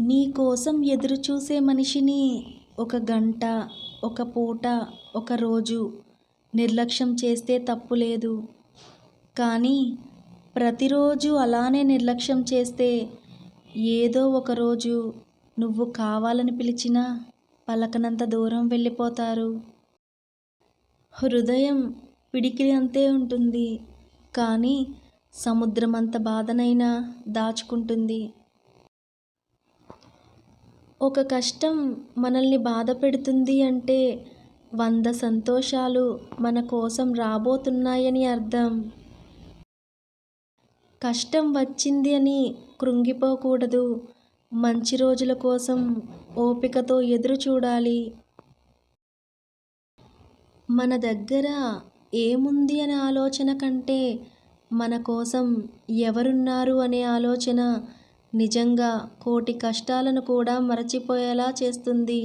నీ కోసం ఎదురుచూసే మనిషిని ఒక గంట ఒక పూట ఒక రోజు నిర్లక్ష్యం చేస్తే తప్పు లేదు. కానీ ప్రతిరోజు అలానే నిర్లక్ష్యం చేస్తే ఏదో ఒక రోజు నువ్వు కావాలని పిలిచినా పలకనంత దూరం వెళ్ళిపోతారు. హృదయం పిడికిలి అంతే ఉంటుంది. కానీ సముద్రమంత బాధనైనా దాచుకుంటుంది. ఒక కష్టం మనల్ని బాధ పెడుతుంది అంటే వంద సంతోషాలు మన కోసం రాబోతున్నాయని అర్థం. కష్టం వచ్చింది అని కృంగిపోకూడదు. మంచి రోజుల కోసం ఓపికతో ఎదురు చూడాలి. మన దగ్గర ఏముంది అనే ఆలోచన కంటే మన కోసం ఎవరున్నారు అనే ఆలోచన నిజంగా కోటి కష్టాలను కూడా మరచిపోయేలా చేస్తుంది.